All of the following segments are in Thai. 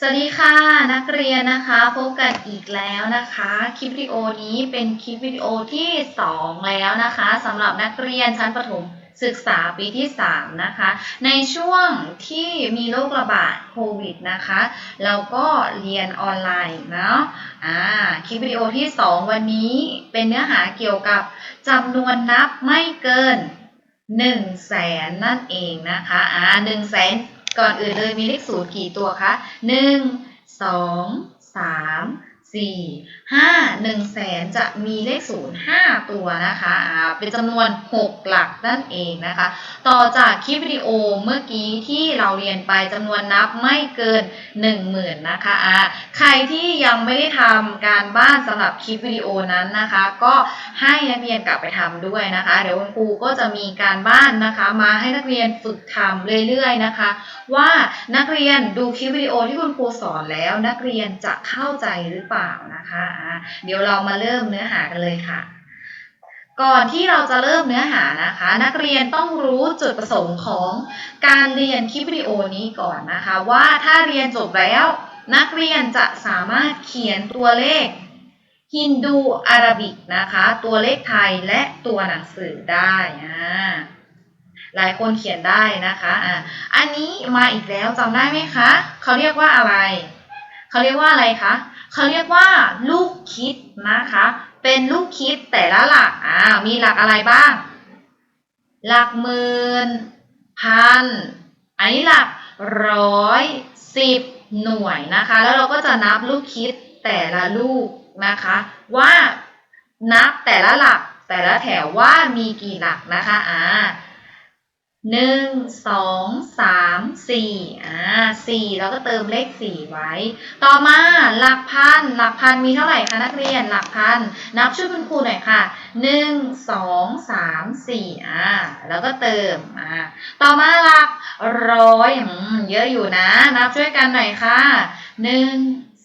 สวัสดีค่ะนักเรียนนะคะพบกันอีกแล้วนะคะ คลิปวิดีโอนี้เป็นคลิปวิดีโอที่ 2 แล้วนะคะสำหรับนักเรียนชั้นประถมศึกษาปีที่ 3 นะคะ ในช่วงที่มีโรคระบาดโควิดนะคะ เราก็เรียนออนไลน์เนาะอ่าคลิปวิดีโอที่ 2 วันนี้เป็นเนื้อหาเกี่ยวกับจำนวนนับไม่เกิน1แสนนั่นเองนะคะอ่า1แสน ก่อนอื่นเลยมีเลขศูนย์กี่ตัวคะหนึ่งสองสาม สี่ห้าหนึ่งแสนจะมีเลขศูนย์ห้าตัวนะคะเป็นจำนวนหกหลักนั่นเองนะคะ ต่อจากคลิปวิดีโอเมื่อกี้ที่เราเรียนไปจำนวนนับไม่เกินหนึ่งหมื่นนะคะใครที่ยังไม่ได้ทำการบ้านสำหรับคลิปวิดีโอนั้นนะคะ ก็ให้นักเรียนกลับไปทำด้วยนะคะ เดี๋ยวคุณครูก็จะมีการบ้านนะคะ มาให้นักเรียนฝึกทำเรื่อยๆนะคะ ว่านักเรียนดูคลิปวิดีโอที่คุณครูสอนแล้วนักเรียนจะเข้าใจหรือเปล่านะคะอ่าเดี๋ยวเรามาเริ่มเนื้อหากันเลยค่ะ ก่อนที่เราจะเริ่มเนื้อหานะคะ นักเรียนต้องรู้จุดประสงค์ของการเรียนคลิปวิดีโอนี้ก่อนนะคะ ว่าถ้าเรียนจบแล้ว นักเรียนจะสามารถเขียนตัวเลขฮินดูอาราบิกนะคะ ตัวเลขไทยและตัวหนังสือได้อ่าหลายคนเขียนได้นะคะอะอันนี้มาอีกแล้วจำได้ไหมคะเขาเรียกว่าอะไร เขาเรียกว่าอะไรคะ เขาเรียกว่าลูกคิดนะคะ เป็นลูกคิดแต่ละหลักอ่ามีหลักอะไรบ้าง หลักหมื่นพันอันนี้หลักร้อยสิบหน่วยนะคะ แล้วเราก็จะนับลูกคิดแต่ละลูกนะคะ ว่านับแต่ละหลักแต่ละแถวว่ามีกี่หลักนะคะอ่า หนึ่งสองสามสี่อ่าสี่แล้วก็เติมเลขสี่ไว้ ต่อมาหลักพัน หลักพันมีเท่าไหร่คะนักเรียนหลักพัน นับช่วยคุณครูหน่อยค่ะหนึ่งสองสามสี่อ่าแล้วก็เติมอ่าต่อมาหลักร้อยอืมเยอะอยู่นะ นับช่วยกันหน่อยค่ะหนึ่ง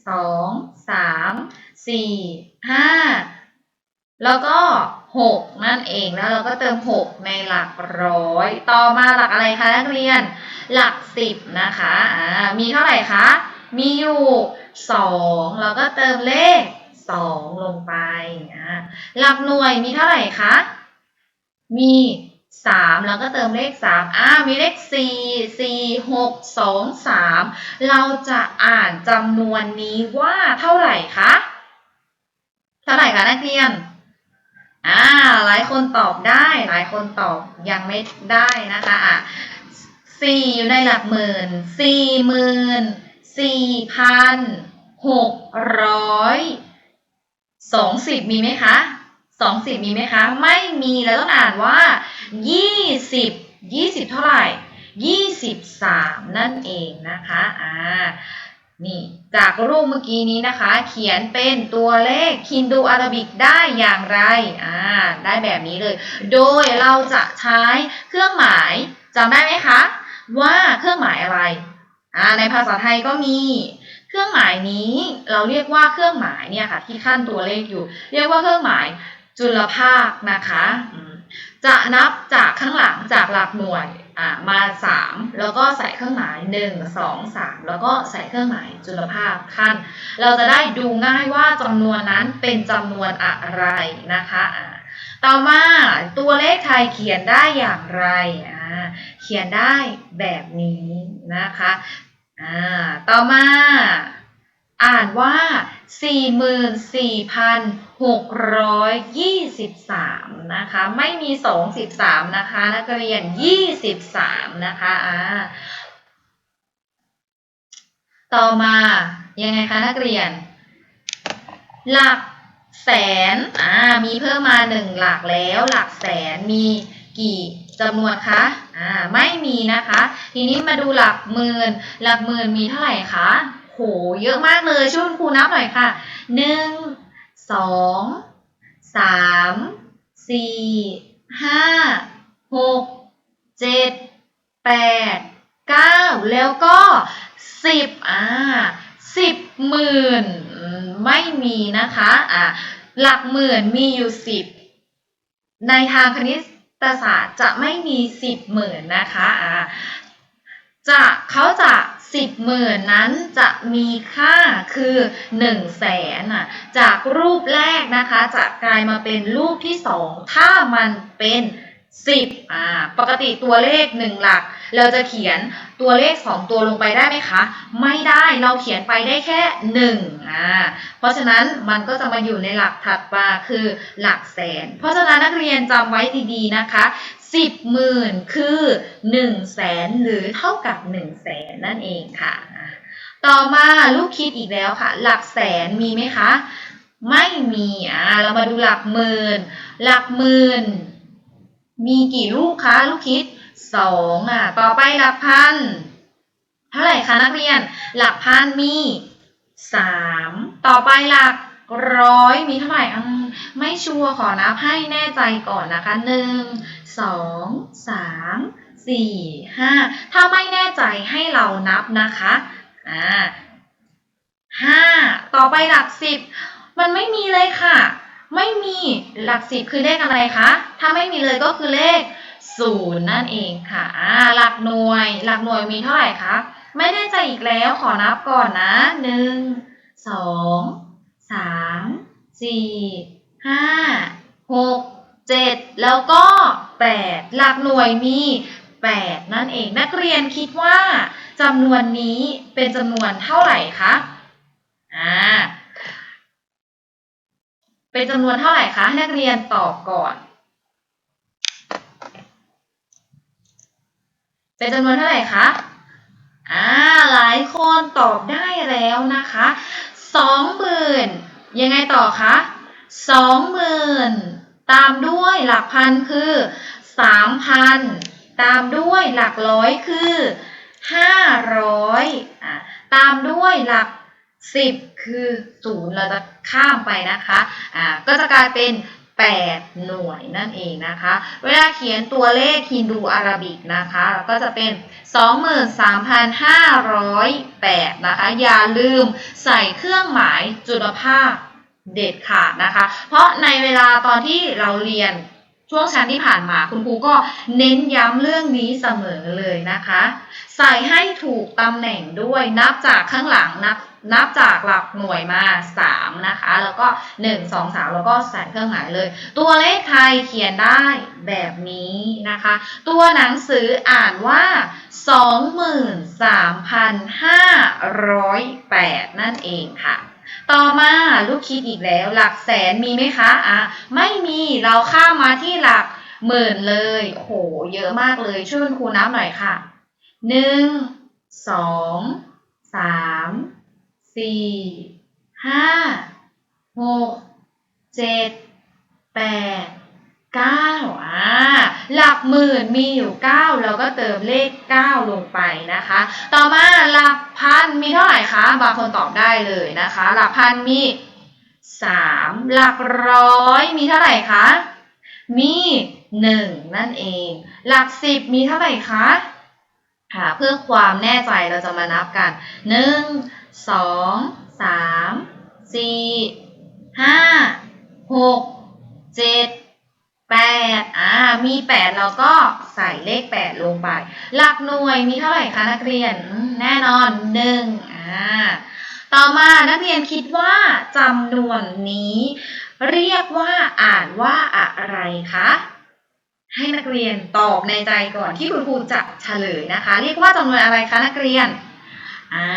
สองสามสี่ห้าแล้วก็ หกนั่นเอง แล้วเราก็เติมหกในหลักร้อย ต่อมาหลักอะไรคะนักเรียน หลักสิบนะคะอ่ามีเท่าไหร่คะ มีอยู่สองแล้วก็เติมเลขสองลงไปอ่าหลักหน่วยมีเท่าไหร่คะ มีสามแล้วก็เติมเลขสามอ่ามีเลขสี่สี่หกสองสามเราจะอ่านจำนวนนี้ว่าเท่าไหร่คะ เท่าไหร่คะนักเรียน อ่าหลายคนตอบได้ หลายคนตอบยังไม่ได้นะคะอะสี่อยู่ในหลักหมื่นสี่หมื่นสี่พันหกร้อยสองสิบมีไหมคะสองสิบมีไหมคะ ไม่มีแล้วต้องอ่านว่ายี่สิบยี่สิบเท่าไหร่ยี่สิบสามนั่นเองนะคะอ่า นี่จากรูปเมื่อกี้นี้นะคะ เขียนเป็นตัวเลขฮินดูอาราบิกได้อย่างไรอ่าได้แบบนี้เลย โดยเราจะใช้เครื่องหมายจำได้ไหมคะ ว่าเครื่องหมายอะไรอ่าในภาษาไทยก็มี เครื่องหมายนี้เราเรียกว่าเครื่องหมายเนี่ยค่ะที่ขั้นตัวเลขอยู่ เรียกว่าเครื่องหมายจุลภาคนะคะจะนับจากข้างหลังจากหลักหน่วย อ่ามาสามแล้วก็ใส่เครื่องหมายหนึ่งสองสามแล้วก็ใส่เครื่องหมายจุลภาคขั้น เราจะได้ดูง่ายว่าจำนวนนั้นเป็นจำนวนอะไรนะคะอ่าต่อมาตัวเลขไทยเขียนได้อย่างไรอ่าเขียนได้แบบนี้นะคะอ่าต่อมา อ่านว่า 44,623 นะคะ ไม่มี23นะคะ นักเรียน 23 นะคะอ่าต่อมายังไงคะนักเรียน หลักแสนอ่ามีเพิ่มมาหนึ่งหลักแล้ว หลักแสนมีกี่จำนวนคะอ่าไม่มีนะคะ ทีนี้มาดูหลักหมื่น หลักหมื่นมีเท่าไหร่คะ โหเยอะมากเลยช่วยคุณครูนับหน่อยค่ะหนึ่งสองสามสี่ห้าหกเจ็ดแปดเก้าแล้วก็สิบอ่าสิบหมื่นไม่มีนะคะอ่าหลักหมื่นมีอยู่สิบในทางคณิตศาสตร์จะไม่มีสิบหมื่นนะคะอ่าจะเขาจะ สิบหมื่นนั้นจะมีค่าคือ1นึ่งแสนอะจากรูปแรกนะคะ จะกลายมาเป็นรูปที่สองถ้ามันเป็นสิบอ่าปกติตัวเลขหนึ่งหลัก เราจะเขียนตัวเลขสองตัวลงไปได้ไหมคะ ไม่ได้เราเขียนไปได้แค่หนึ่งอ่าเพราะฉะนั้นมันก็จะมาอยู่ในหลักถัดมาคือหลักแสน เพราะฉะนั้นนักเรียนจำไว้ดีๆนะคะ สิบหมื่นคือหนึ่งแสนหรือเท่ากับหนึ่งแสนนั่นเองค่ะ ต่อมาลูกคิดอีกแล้วค่ะ หลักแสนมีไหมคะ ไม่มีอ่าเรามาดูหลักหมื่น หลักหมื่น มีกี่ลูกคะลูกคิดสองอะต่อไปหลักพันเท่าไหร่คะนักเรียน หลักพันมีสามต่อไปหลัก ร้อยมีเท่าไหร่อืมไม่ชัวร์ขอนับให้แน่ใจก่อนนะคะหนึ่งสองสามสี่ห้าถ้าไม่แน่ใจให้เรานับนะคะอ่าห้าต่อไปหลักสิบมันไม่มีเลยค่ะ ไม่มีหลักสิบคือเลขอะไรคะถ้าไม่มีเลยก็คือเลขศูนย์นั่นเองค่ะอ่าหลักหน่วย หลักหน่วยมีเท่าไหร่คะไม่แน่ใจอีกแล้วขอนับก่อนนะหนึ่งสอง สามสี่ห้าหกเจ็ดแล้วก็แปดหลักหน่วยมีแปดนั่นเองนักเรียนคิดว่าจำนวนนี้เป็นจำนวนเท่าไหร่คะอ่าเป็นจำนวนเท่าไหร่คะให้นักเรียนตอบก่อน เป็นจำนวนเท่าไหร่คะอ่าหลายคนตอบได้แล้วนะคะ สองหมื่นยังไงต่อคะสองหมื่นตามด้วยหลักพันคือสามพันตามด้วยหลักร้อยคือห้าร้อยอ่าตามด้วยหลักสิบคือศูนย์เราจะข้ามไปนะคะอ่าก็จะกลายเป็น 8 หน่วยนั่นเองนะคะ เวลาเขียนตัวเลขฮินดูอาราบิกนะคะก็จะเป็น 23,508 นะคะ อย่าลืมใส่เครื่องหมายจุลภาคเด็ดขาดนะคะ เพราะในเวลาตอนที่เราเรียน ช่วงชั้นที่ผ่านมาคุณครูก็เน้นย้ำเรื่องนี้เสมอเลยนะคะ ใส่ให้ถูกตำแหน่งด้วยนับจากข้างหลังนับนับจากหลักหน่วยมา 3 นะคะ แล้วก็ 1 2 3 แล้วก็ใส่เครื่องหมายเลย ตัวเลขไทยเขียนได้แบบนี้นะคะ ตัวหนังสืออ่านว่า 23,508 นั่นเองค่ะ ต่อมาลูกคิดอีกแล้ว หลักแสนมีไหมคะอะไม่มีเราข้ามมาที่หลักหมื่นเลยโอ้โหเยอะมากเลยช่วยคุณครูนับหน่อยค่ะหนึ่งสองสามสี่ห้าหกเจ็ดแปด เก้าอ่าหลักหมื่นมีอยู่เก้าเราก็เติมเลขเก้าลงไปนะคะ ต่อมาหลักพันมีเท่าไหร่คะ บางคนตอบได้เลยนะคะ หลักพันมีสามหลักร้อยมีเท่าไหร่คะ มีหนึ่งนั่นเอง หลักสิบมีเท่าไหร่คะค่ะเพื่อความแน่ใจเราจะมานับกันหนึ่งสองสามสี่ห้าหกเจ็ดแปดอ่า มีแปดเราก็ใส่เลขแปดลงไป หลักหน่วยมีเท่าไหร่คะนักเรียน แน่นอนหนึ่งอ่า ต่อมานักเรียนคิดว่าจำนวนนี้ เรียกว่าอ่านว่าอะไรคะ ให้นักเรียนตอบในใจก่อนที่คุณครูจะเฉลยนะคะ เรียกว่าจำนวนอะไรคะนักเรียน อ่า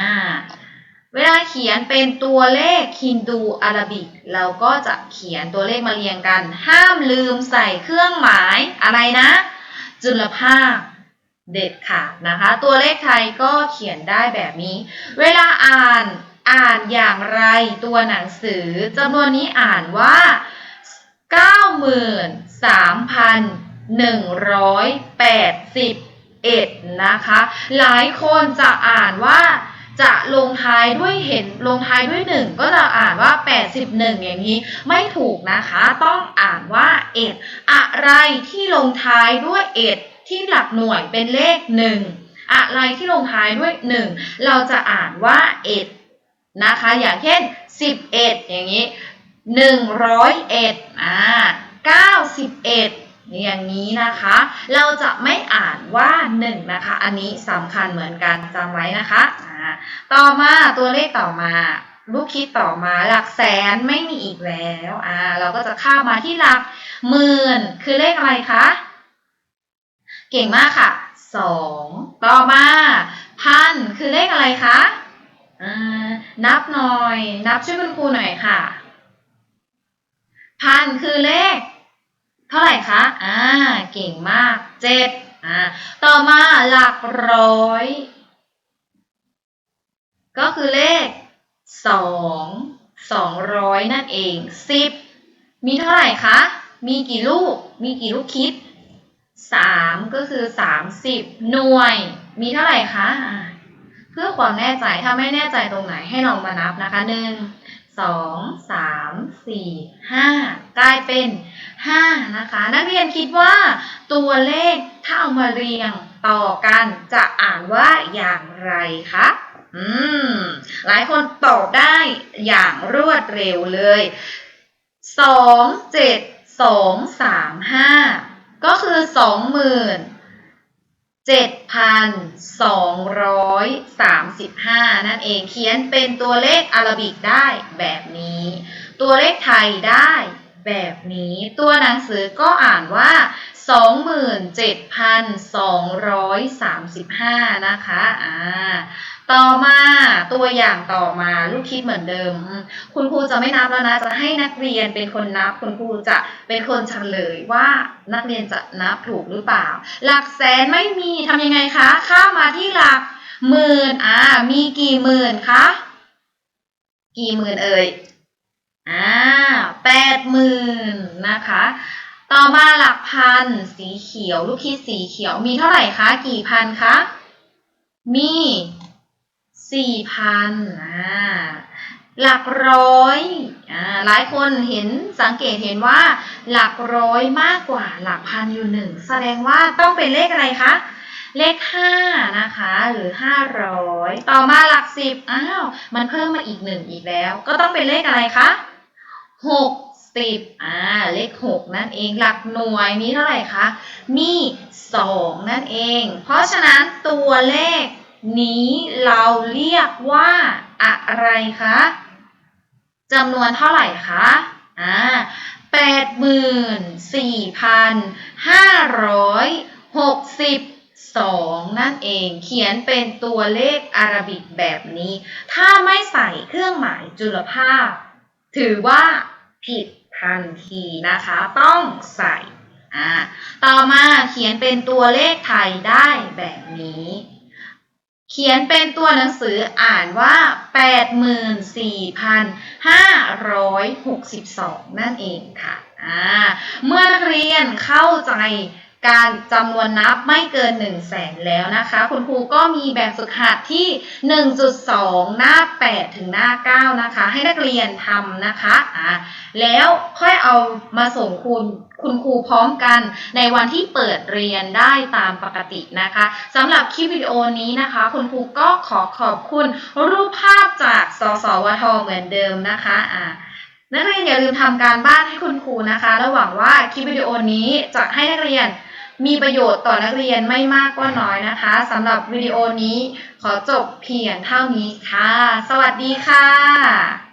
เวลาเขียนเป็นตัวเลขฮินดูอาราบิก เราก็จะเขียนตัวเลขมาเรียงกัน ห้ามลืมใส่เครื่องหมายอะไรนะ จุลภาคเด็ดขาดนะคะ ตัวเลขไทยก็เขียนได้แบบนี้ เวลาอ่านอ่านอย่างไรตัวหนังสือจำนวนนี้อ่านว่า 93,181 นะคะ หลายคนจะอ่านว่า ท้ายด้วยเห็นลงท้ายด้วย 1 ก็จะอ่านว่า 81 อย่างนี้ ไม่ถูกนะคะ ต้องอ่านว่าเอ็ดอะไรที่ลงท้ายด้วยเอ็ดที่หลักหน่วยเป็นเลข 1 อะไรที่ลงท้ายด้วย 1 เราจะอ่านว่าเอ็ดนะคะ อย่างเช่น 11 อย่างนี้ 101อ่า91อย่างนี้นะคะ เราจะไม่อ่านว่าหนึ่งนะคะ อันนี้สำคัญเหมือนกันจำไว้นะคะ ต่อมาตัวเลขต่อมา ลูกคิดต่อมาหลักแสนไม่มีอีกแล้วอ่าเราก็จะข้ามมาที่หลักหมื่นคือเลขอะไรคะเก่งมากค่ะสองต่อมาพันคือเลขอะไรคะอ่านับหน่อย นับช่วยคุณครูหน่อยค่ะ พันคือเลข เท่าไหร่คะอ่าเก่งมากเจ็ดอ่าต่อมาหลักร้อย ก็คือเลขสองสองร้อยนั่นเองสิบมีเท่าไหร่คะ มีกี่ลูก มีกี่ลูกคิดสามก็คือสามสิบหน่วย มีเท่าไหร่คะ เพื่อความแน่ใจ ถ้าไม่แน่ใจตรงไหนให้ลองมานับนะคะหนึ่งสองสามสี่ห้ากลายเป็นห้านะคะ นักเรียนคิดว่าตัวเลขถ้าเอามาเรียงต่อกันจะอ่านว่าอย่างไรคะ อืม หลายคนตอบได้อย่างรวดเร็วเลยสองเจ็ดสองสามห้าก็คือสองหมื่น7,235นั่นเองเขียนเป็นตัวเลขอารบิกได้แบบนี้ ตัวเลขไทยได้แบบนี้ ตัวหนังสือก็อ่านว่า 27,235 นะคะ อ่า ต่อมาตัวอย่างต่อมาลูกคิดเหมือนเดิม คุณครูจะไม่นับแล้วนะจะให้นักเรียนเป็นคนนับ คุณครูจะเป็นคนเฉลยว่านักเรียนจะนับถูกหรือเปล่า หลักแสนไม่มีทำยังไงคะข้ามมาที่หลักหมื่นอ่ามีกี่หมื่นคะกี่หมื่นเอ่ยอ่าแปดหมื่นนะคะ ต่อมาหลักพันสีเขียว ลูกคิดสีเขียวมีเท่าไหร่คะกี่พันคะมี สี่พันอ่าหลักร้อยอ่าหลายคนเห็นสังเกตเห็นว่า หลักร้อยมากกว่าหลักพันอยู่หนึ่งแสดงว่าต้องเป็นเลขอะไรคะเลขห้านะคะหรือห้าร้อยต่อมาหลักสิบอ้าวมันเพิ่มมาอีกหนึ่งอีกแล้ว ก็ต้องเป็นเลขอะไรคะหกสิบอ่าเลขหกนั่นเองหลักหน่วยมีเท่าไหร่คะมีสองนั่นเอง เพราะฉะนั้นตัวเลข นี้เราเรียกว่าอะไรคะจำนวนเท่าไหร่คะอ่าแปดหมื่นสี่พันห้าร้อยหกสิบสองนั่นเองเขียนเป็นตัวเลขอาราบิกแบบนี้ ถ้าไม่ใส่เครื่องหมายจุลภาพถือว่าผิดทันทีนะคะ ต้องใส่อ่าต่อมาเขียนเป็นตัวเลขไทยได้แบบนี้ เขียนเป็นตัวหนังสืออ่านว่า 84,562 นั่นเองค่ะอ่าเมื่อนักเรียนเข้าใจ การจำนวนนับไม่เกิน 1 0 0 0 0แสนแล้วนะคะ คุณครูก็มีแบบฝึกหัดที่ 1.2 หน้า 8 ถึงหน้า 9 นะคะ ให้นักเรียนทำนะคะอ่าแล้วค่อยเอามาส่งคุณคุณครูพร้อมกันในวันที่เปิดเรียนได้ตามปกตินะคะสำหรับคลิปวิดีโอนี้นะคะ คุณครูก็ขอขอบคุณรูปภาพจากสสวทเหมือนเดิมนะคะอ่านักเรียนอย่าลืมทำการบ้านให้คุณครูนะคะ และหวังว่าคลิปวิดีโอนี้จะให้นักเรียน มีประโยชน์ต่อนักเรียนไม่มากก็น้อยนะคะสำหรับวิดีโอนี้ขอจบเพียงเท่านี้ค่ะ สวัสดีค่ะ